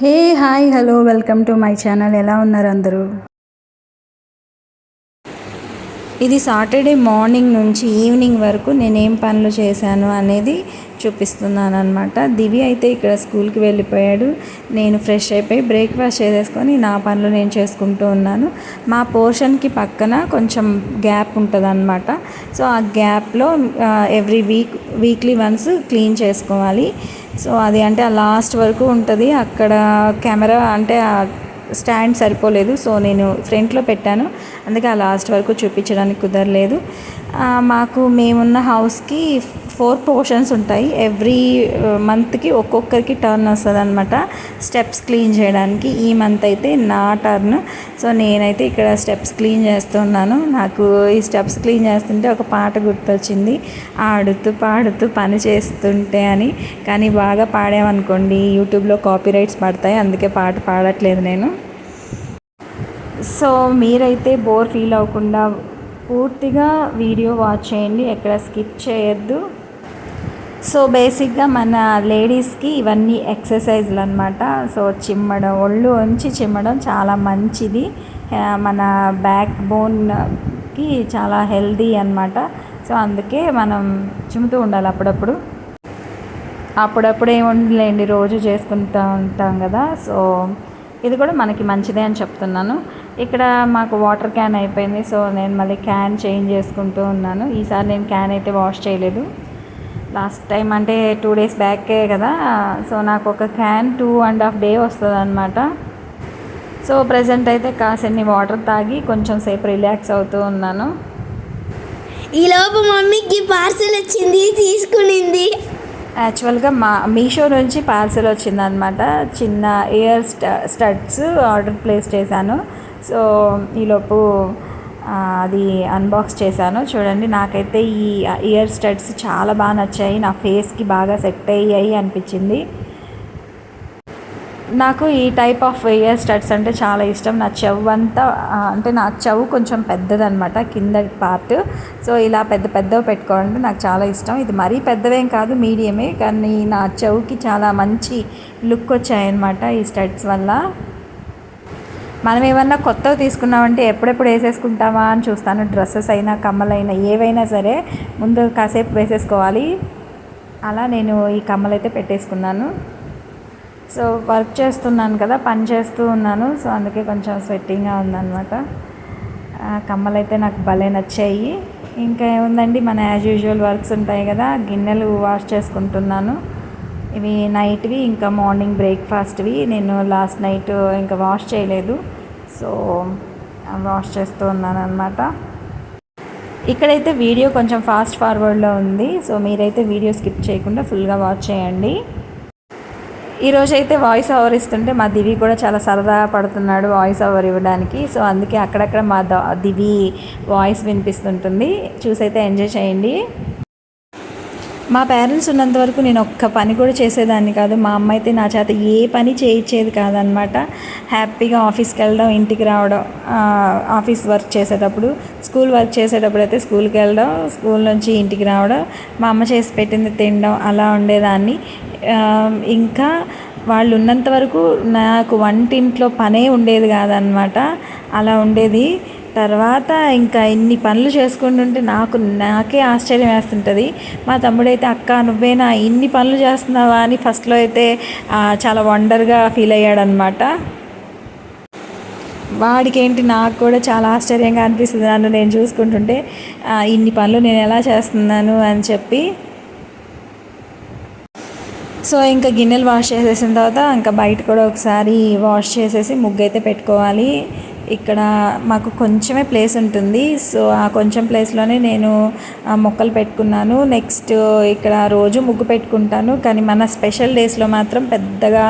Hey hi hello welcome to my channel. ఎలా ఉన్నారు అందరూ? ఇది సాటర్డే మార్నింగ్ నుంచి ఈవినింగ్ వరకు నేనేం పనులు చేశాను అనేది చూపిస్తున్నాను అనమాట దివి అయితే ఇక్కడ స్కూల్కి వెళ్ళిపోయాడు. నేను ఫ్రెష్ అయిపోయి బ్రేక్ఫాస్ట్ చేసేసుకొని నా పనులు నేను చేసుకుంటూ ఉన్నాను. మా పోర్షన్కి పక్కన కొంచెం గ్యాప్ ఉంటుంది అనమాట సో ఆ గ్యాప్లో every week weekly once clean చేసుకోవాలి. సో అది అంటే ఆ లాస్ట్ వరకు ఉంటుంది. అక్కడ కెమెరా అంటే ఆ స్టాండ్ సరిపోలేదు. సో నేను ఫ్రంట్లో పెట్టాను. అందుకే ఆ లాస్ట్ వరకు చూపించడానికి కుదరలేదు. మాకు మేమున్న హౌస్కి ఫోర్ పోర్షన్స్ ఉంటాయి. ఎవ్రీ మంత్కి ఒక్కొక్కరికి టర్న్ వస్తుంది అనమాట స్టెప్స్ క్లీన్ చేయడానికి ఈ మంత్ అయితే నా టర్న్. సో నేనైతే ఇక్కడ స్టెప్స్ క్లీన్ చేస్తున్నాను. నాకు ఈ స్టెప్స్ క్లీన్ చేస్తుంటే ఒక పాట గుర్తొచ్చింది. ఆడుతూ పాడుతూ పని చేస్తుంటే అని. కానీ బాగా పాడామనుకోండి యూట్యూబ్లో కాపీ రైట్స్ పడతాయి. అందుకే పాట పాడట్లేదు నేను. సో మీరైతే బోర్ ఫీల్ అవ్వకుండా పూర్తిగా వీడియో వాచ్ చేయండి ఎక్కడ స్కిప్ చేయొద్దు. సో బేసిక్గా మన లేడీస్కి ఇవన్నీ ఎక్సర్సైజ్లు అనమాట సో చిమ్మడం ఒళ్ళు ఉంచి చిమ్మడం చాలా మంచిది. మన బ్యాక్ బోన్కి చాలా హెల్దీ అనమాట సో అందుకే మనం చిమ్ముతూ ఉండాలి అప్పుడప్పుడు. అప్పుడప్పుడు ఏముండలేండి రోజు చేసుకుంటూ ఉంటాం కదా. సో ఇది కూడా మనకి మంచిదే అని చెప్తున్నాను. ఇక్కడ మాకు వాటర్ క్యాన్ అయిపోయింది. సో నేను మళ్ళీ క్యాన్ చేంజ్ చేసుకుంటూ ఉన్నాను. ఈసారి నేను క్యాన్ అయితే వాష్ చేయలేదు. లాస్ట్ టైం అంటే టూ డేస్ బ్యాకే కదా. సో నాకు ఒక can two and half day వస్తుంది అనమాట సో ప్రజెంట్ అయితే కాసన్ని వాటర్ తాగి కొంచెం సేపు రిలాక్స్ అవుతూ ఉన్నాను. ఈ లోపు మమ్మీకి పార్సల్ వచ్చింది తీసుకునింది. యాక్చువల్గా మా మీషో నుంచి పార్సల్ వచ్చిందనమాట చిన్న ఇయర్ స్టడ్స్ ఆర్డర్ ప్లేస్ చేశాను. సో ఈలోపు అది అన్బాక్స్ చేశాను. చూడండి నాకైతే ఈ ఇయర్ స్టడ్స్ చాలా బాగా నచ్చాయి. నా ఫేస్కి బాగా సెట్ అయ్యాయి అనిపించింది. నాకు ఈ టైప్ ఆఫ్ ఇయర్ స్టడ్స్ అంటే చాలా ఇష్టం. నా చెవు అంతా అంటే నా చెవు కొంచెం పెద్దదనమాట కింద పార్ట్ సో ఇలా పెద్ద పెద్దవి పెట్టుకోవాలంటే నాకు చాలా ఇష్టం. ఇది మరీ పెద్దవేం కాదు మీడియమే. కానీ నా చెవుకి చాలా మంచి లుక్ వచ్చాయన్నమాట ఈ స్టడ్స్ వల్ల. మనం ఏమన్నా కొత్తవి తీసుకున్నామంటే ఎప్పుడెప్పుడు వేసేసుకుంటామా అని చూస్తాను. డ్రెస్సెస్ అయినా కమ్మలైనా ఏవైనా సరే ముందు కాసేపు వేసేసుకోవాలి. అలా నేను ఈ కమ్మలు అయితే పెట్టేసుకున్నాను. సో వర్క్ చేస్తున్నాను కదా పని చేస్తూ ఉన్నాను. సో అందుకే కొంచెం స్వెట్టింగ్గా ఉందన్నమాట. కమ్మలు అయితే నాకు భలే నచ్చాయి. ఇంకా ఏముందండి మన యాజ్ యూజువల్ వర్క్స్ ఉంటాయి కదా గిన్నెలు వాష్ చేసుకుంటున్నాను. ఇవి నైట్వి ఇంకా మార్నింగ్ బ్రేక్ఫాస్ట్వి. నేను లాస్ట్ నైట్ ఇంకా వాష్ చేయలేదు. సో వాష్ చేస్తూ ఉన్నాను అనమాట ఇక్కడైతే వీడియో కొంచెం ఫాస్ట్ ఫార్వర్డ్లో ఉంది. సో మీరైతే వీడియో స్కిప్ చేయకుండా ఫుల్గా వాచ్ చేయండి. ఈరోజు అయితే వాయిస్ ఓవర్ ఇస్తుంటే మా దివి కూడా చాలా సరదా పడుతున్నాడు వాయిస్ ఓవర్ ఇవ్వడానికి. సో అందుకే అక్కడక్కడ మా ద- దివి వాయిస్ వినిపిస్తుంటుంది. చూసైతే ఎంజాయ్ చేయండి. మా పేరెంట్స్ ఉన్నంత వరకు నేను ఒక్క పని కూడా చేసేదాన్ని కాదు. మా అమ్మ అయితే నా చేత ఏ పని చేయించేది కాదనమాట హ్యాపీగా ఆఫీస్కి వెళ్ళడం ఇంటికి రావడం ఆఫీస్ వర్క్ చేసేటప్పుడు స్కూల్ వర్క్ చేసేటప్పుడు అయితే స్కూల్కి వెళ్ళడం స్కూల్ నుంచి ఇంటికి రావడం మా అమ్మ చేసి పెట్టింది తినడం అలా ఉండేదాన్ని. ఇంకా వాళ్ళు ఉన్నంత వరకు నాకు వంటింట్లో పనే ఉండేది కాదనమాట అలా ఉండేది. తర్వాత ఇంకా ఇన్ని పనులు చేసుకుంటుంటే నాకు నాకే ఆశ్చర్యం వేస్తుంటుంది. మా తమ్ముడైతే అక్క నువ్వేనా ఇన్ని పనులు చేస్తున్నావా? అని ఫస్ట్లో అయితే చాలా వండర్గా ఫీల్ అయ్యాడనమాట వాడికి ఏంటి నాకు కూడా చాలా ఆశ్చర్యంగా అనిపిస్తుంది నన్ను నేను చూసుకుంటుంటే ఇన్ని పనులు నేను ఎలా చేస్తున్నాను? అని చెప్పి. సో ఇంకా గిన్నెలు వాష్ చేసేసిన తర్వాత ఇంకా బయట కూడా ఒకసారి వాష్ చేసేసి ముగ్గు అయితే పెట్టుకోవాలి. ఇక్కడ మాకు కొంచెమే ప్లేస్ ఉంటుంది. సో ఆ కొంచెం ప్లేస్లోనే నేను ఆ మొక్కలు పెట్టుకున్నాను. నెక్స్ట్ ఇక్కడ రోజు ముగ్గు పెట్టుకుంటాను. కానీ మన స్పెషల్ డేస్లో మాత్రం పెద్దగా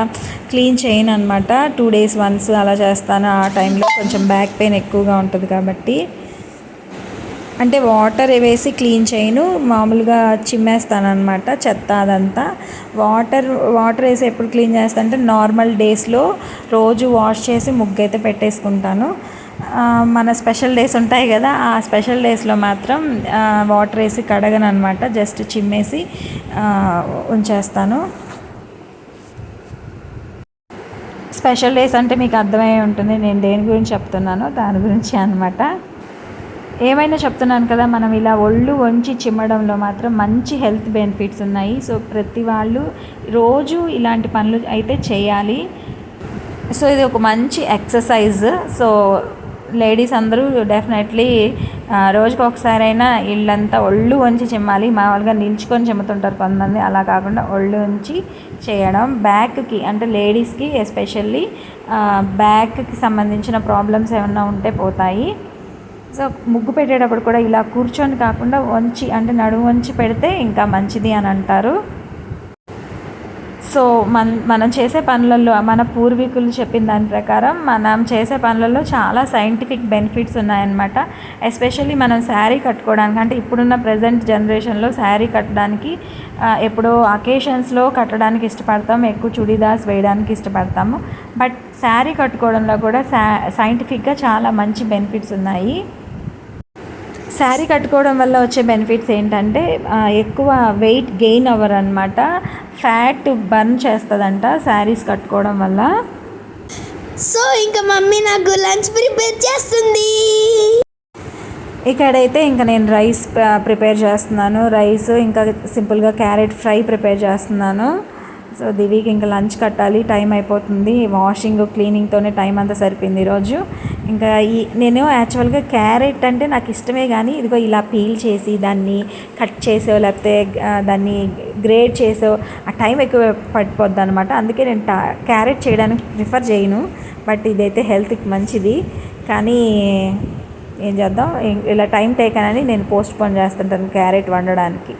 క్లీన్ చేయను అనమాట టూ డేస్ వన్స్ అలా చేస్తాను. ఆ టైంలో కొంచెం బ్యాక్ పెయిన్ ఎక్కువగా ఉంటుంది కాబట్టి. అంటే వాటర్ వేసి క్లీన్ చేయను మామూలుగా చిమ్మేస్తాను అనమాట చెత్త అదంతా. వాటర్ వాటర్ వేసి ఎప్పుడు క్లీన్ చేస్తాను అంటే నార్మల్ డేస్లో రోజు వాష్ చేసి ముగ్గు అయితే పెట్టేసుకుంటాను మన స్పెషల్ డేస్ ఉంటాయి కదా ఆ స్పెషల్ డేస్లో మాత్రం వాటర్ వేసి కడగను అనమాట జస్ట్ చిమ్మేసి ఉంచేస్తాను. స్పెషల్ డేస్ అంటే మీకు అర్థమై ఉంటుంది నేను దేని గురించి చెప్తున్నానో దాని గురించి అనమాట ఏమైనా చెప్తున్నాను కదా మనం ఇలా ఒళ్ళు వంచి చిమ్మడంలో మాత్రం మంచి హెల్త్ బెనిఫిట్స్ ఉన్నాయి. సో ప్రతి వాళ్ళు రోజు ఇలాంటి పనులు అయితే చేయాలి. సో ఇది ఒక మంచి ఎక్సర్సైజ్. సో లేడీస్ అందరూ డెఫినెట్లీ రోజుకి ఒకసారైనా ఇళ్ళంతా ఒళ్ళు వంచి చిమ్మాలి. మామూలుగా నిల్చుకొని చిమ్ముతుంటారు కొంతమంది. అలా కాకుండా ఒళ్ళు వంచి చేయడం. బ్యాక్కి అంటే లేడీస్కి ఎస్పెషల్లీ బ్యాక్కి సంబంధించిన ప్రాబ్లమ్స్ ఏమైనా ఉంటే పోతాయి. సో ముగ్గు పెట్టేటప్పుడు కూడా ఇలా కూర్చొని కాకుండా వంచి అంటే నడుము వంచి పెడితే ఇంకా మంచిది అని అంటారు. సో మన మనం చేసే పనులలో మన పూర్వీకులు చెప్పిన దాని ప్రకారం మనం చేసే పనులలో చాలా సైంటిఫిక్ బెనిఫిట్స్ ఉన్నాయన్నమాట. ఎస్పెషల్లీ మనం శారీ కట్టుకోవడానికి అంటే ఇప్పుడున్న ప్రజెంట్ జనరేషన్లో శారీ కట్టడానికి ఎప్పుడో అకేషన్స్లో కట్టడానికి ఇష్టపడతాం ఎక్కువ చుడీదార్స్ వేయడానికి ఇష్టపడతాము. బట్ శారీ కట్టుకోవడంలో కూడా సా సైంటిఫిక్గా చాలా మంచి బెనిఫిట్స్ ఉన్నాయి. శారీ కట్టుకోవడం వల్ల వచ్చే బెనిఫిట్స్ ఏంటంటే ఎక్కువ వెయిట్ గెయిన్ అవ్వరు అనమాట ఫ్యాట్ బర్న్ చేస్తుందంట శారీస్ కట్టుకోవడం వల్ల. సో ఇంకా మమ్మీ నాకు లంచ్ ప్రిపేర్ చేస్తుంది. ఇక్కడైతే ఇంకా నేను రైస్ ప్రిపేర్ చేస్తున్నాను. రైస్ ఇంకా సింపుల్గా క్యారెట్ ఫ్రై ప్రిపేర్ చేస్తున్నాను. సో దివికి ఇంకా లంచ్ కట్టాలి. టైం అయిపోతుంది. వాషింగ్ క్లీనింగ్తోనే టైం అంతా సరిపోయింది ఈరోజు. ఇంకా ఈ నేను యాక్చువల్గా క్యారెట్ అంటే నాకు ఇష్టమే కానీ ఇదిగో ఇలా పీల్ చేసి దాన్ని కట్ చేసో లేకపోతే దాన్ని గ్రేడ్ చేసో ఆ టైం ఎక్కువ పడిపోద్ది అనమాట అందుకే నేను టా క్యారెట్ చేయడానికి ప్రిఫర్ చేయను. బట్ ఇదైతే హెల్త్కి మంచిది. కానీ ఏం చేద్దాం? ఇలా టైం టేకన్ అని నేను పోస్ట్ పోన్ చేస్తుంటాను క్యారెట్ వండడానికి.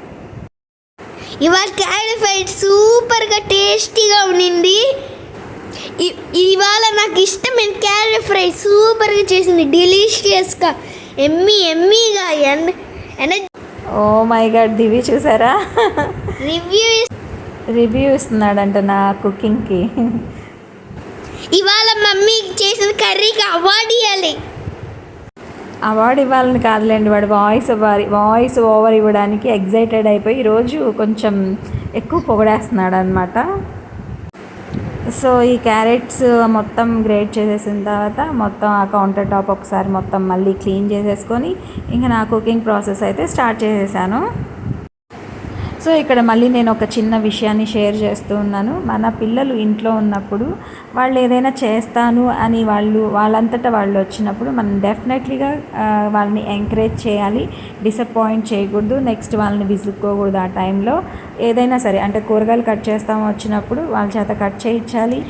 ఇవాళ క్యారెట్ ఫ్రైడ్ సూపర్గా టేస్టీగా ఉండింది. ఇవాళ నాకు ఇష్టమైన క్యారెట్ ఫ్రై సూపర్గా చేసింది డెలిషియస్గా ఎమ్మి ఎమ్మీగా ఎన్ energy. Oh my god Divi చూసారా? రివ్యూ రివ్యూ ఇస్తున్నాడంట నా కుకింగ్కి. ఇవాళ మమ్మీ చేసిన కర్రీకి అవార్డు ఇవ్వాలి. అవార్డు ఇవ్వాలని కాదులేండి వాడు వాయిస్ ఇవ్వాలి వాయిస్ ఓవర్ ఇవ్వడానికి ఎగ్జైటెడ్ అయిపోయి ఈరోజు కొంచెం ఎక్కువ పొగడేస్తున్నాడు అనమాట సో ఈ క్యారెట్స్ మొత్తం గ్రేట్ చేసేసిన తర్వాత మొత్తం ఆ కౌంటర్ టాప్ ఒకసారి మొత్తం మళ్ళీ క్లీన్ చేసేసుకొని ఇంకా నా కుకింగ్ ప్రాసెస్ అయితే స్టార్ట్ చేసేసాను. సో ఇక్కడ మళ్ళీ నేను ఒక చిన్న విషయాన్ని షేర్ చేస్తూ ఉన్నాను. మన పిల్లలు ఇంట్లో ఉన్నప్పుడు వాళ్ళు ఏదైనా చేస్తాను అని వాళ్ళు వాళ్ళంతటా వాళ్ళు వచ్చినప్పుడు మనం డెఫినెట్లీగా వాళ్ళని ఎంకరేజ్ చేయాలి డిసప్పాయింట్ చేయకూడదు నెక్స్ట్ వాళ్ళని విసుక్కోకూడదు ఆ టైంలో. ఏదైనా సరే అంటే కూరగాయలు కట్ చేస్తాము వచ్చినప్పుడు వాళ్ళ చేత కట్ చేయించాలి.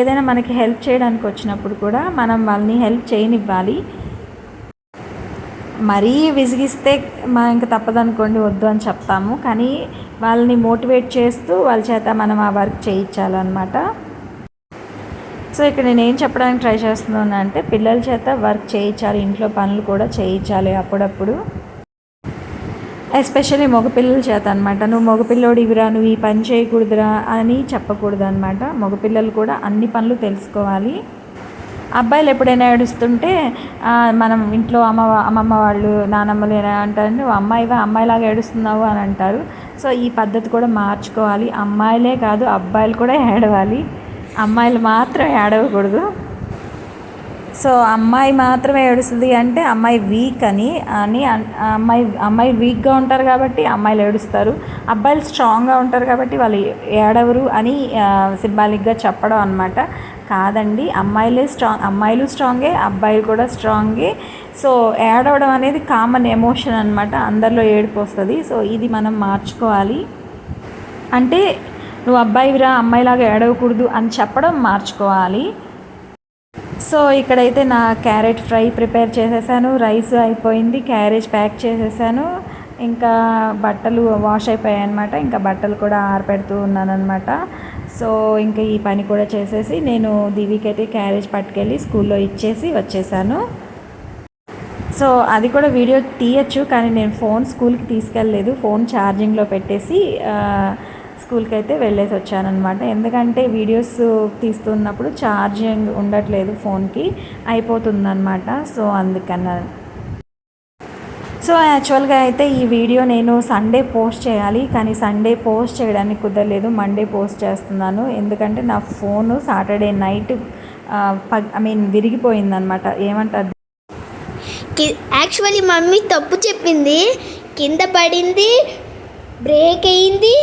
ఏదైనా మనకి హెల్ప్ చేయడానికి వచ్చినప్పుడు కూడా మనం వాళ్ళని హెల్ప్ చేయనివ్వాలి. మరీ విసిగిస్తే మనం ఇంకా తప్పదనుకోండి వద్దు అని చెప్తాము. కానీ వాళ్ళని మోటివేట్ చేస్తూ వాళ్ళ చేత మనం ఆ వర్క్ చేయించాలన్నమాట. సో ఇక్కడ నేను ఏం చెప్పడానికి ట్రై చేస్తున్నాను అంటే పిల్లల చేత వర్క్ చేయించాలి ఇంట్లో పనులు కూడా చేయించాలి అప్పుడప్పుడు. ఎస్పెషల్లీ మగపిల్లల చేత అనమాట నువ్వు మగపిల్లోడు ఇవిరా నువ్వు ఈ పని చేయకూడదురా అని చెప్పకూడదు అనమాట మగపిల్లలు కూడా అన్ని పనులు తెలుసుకోవాలి. అబ్బాయిలు ఎప్పుడైనా ఏడుస్తుంటే మనం ఇంట్లో అమ్మ అమ్మమ్మ వాళ్ళు నానమ్మలు ఎలా అంటారు? అమ్మాయివా? అమ్మాయిలాగా ఏడుస్తున్నావు అని అంటారు. సో ఈ పద్ధతి కూడా మార్చుకోవాలి. అమ్మాయిలే కాదు అబ్బాయిలు కూడా ఏడవాలి. అమ్మాయిలు మాత్రం ఏడవకూడదు. సో అమ్మాయి మాత్రమే ఏడుస్తుంది అంటే అమ్మాయి వీక్ అని అని అన్- అమ్మాయి అమ్మాయి వీక్గా ఉంటారు కాబట్టి అమ్మాయిలు ఏడుస్తారు. అబ్బాయిలు స్ట్రాంగ్గా ఉంటారు కాబట్టి వాళ్ళు ఏడవరు అని సింబాలిక్గా చెప్పడం అనమాట కాదండి. అమ్మాయిలే స్ట్రాంగ్ అమ్మాయిలు స్ట్రాంగే అబ్బాయిలు కూడా స్ట్రాంగే. సో ఏడవడం అనేది కామన్ ఎమోషన్ అనమాట అందరిలో ఏడుపు వస్తుంది. సో ఇది మనం మార్చుకోవాలి. అంటే నువ్వు అబ్బాయివిరా అమ్మాయిలాగా ఏడవకూడదు అని చెప్పడం మార్చుకోవాలి. సో ఇక్కడైతే నా క్యారెట్ ఫ్రై ప్రిపేర్ చేసేసాను. రైస్ అయిపోయింది. క్యారేజ్ ప్యాక్ చేసేసాను. ఇంకా బట్టలు వాష్ అయిపోయాయి అనమాట ఇంకా బట్టలు కూడా ఆరపెడుతూ ఉన్నాను అనమాట సో ఇంకా ఈ పని కూడా చేసేసి నేను దివికైతే క్యారేజ్ పట్టుకెళ్ళి స్కూల్లో ఇచ్చేసి వచ్చేసాను. సో అది కూడా వీడియో తీయచ్చు కానీ నేను ఫోన్ స్కూల్కి తీసుకెళ్ళలేదు. ఫోన్ ఛార్జింగ్లో పెట్టేసి స్కూల్కి అయితే వెళ్ళేసి వచ్చానమాట ఎందుకంటే వీడియోస్ తీస్తున్నప్పుడు ఛార్జింగ్ ఉండట్లేదు ఫోన్కి అయిపోతుందన్నమాట. సో అందుకన్నా సో యాక్చువల్గా అయితే ఈ వీడియో నేను సండే పోస్ట్ చేయాలి కానీ సండే పోస్ట్ చేయడానికి కుదరలేదు. మండే పోస్ట్ చేస్తున్నాను. ఎందుకంటే నా phone Saturday night I mean విరిగిపోయిందనమాట ఏమంటారు? యాక్చువల్లీ మమ్మీ తప్పు చెప్పింది. కింద పడింది బ్రేక్ అయింది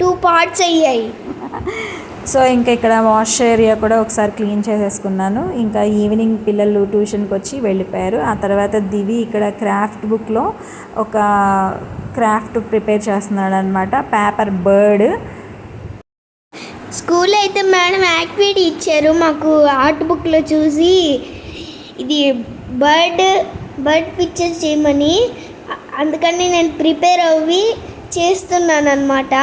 టూ పార్ట్స్ అయ్యాయి. సో ఇంకా ఇక్కడ వాష్ ఏరియా కూడా ఒకసారి క్లీన్ చేసేసుకున్నాను. ఇంకా ఈవినింగ్ పిల్లలు ట్యూషన్కి వచ్చి వెళ్ళిపోయారు. ఆ తర్వాత దివి ఇక్కడ క్రాఫ్ట్ బుక్లో ఒక క్రాఫ్ట్ ప్రిపేర్ చేస్తున్నాడు అనమాట పేపర్ బర్డ్. స్కూల్లో అయితే మేడం యాక్టివిటీ ఇచ్చారు. మాకు ఆర్ట్ బుక్లో చూసి ఇది బర్డ్ బర్డ్ పిక్చర్ చేయమని అందుకని నేను ప్రిపేర్ అవ్వి చేస్తున్నాను అనమాట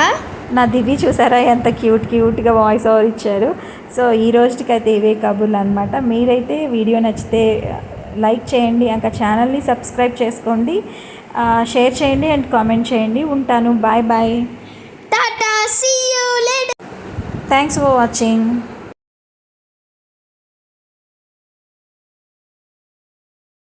నా దివి చూసారా? ఎంత క్యూట్ క్యూట్గా వాయిస్ ఓవర్ ఇచ్చారు. సో ఈ రోజుకైతే ఇవే కబుర్లు అనమాట మీరైతే వీడియో నచ్చితే లైక్ చేయండి ఇంకా ఛానల్ని సబ్స్క్రైబ్ చేసుకోండి. షేర్ చేయండి అండ్ కామెంట్ చేయండి. ఉంటాను. Bye bye. Tata see you later thanks for watching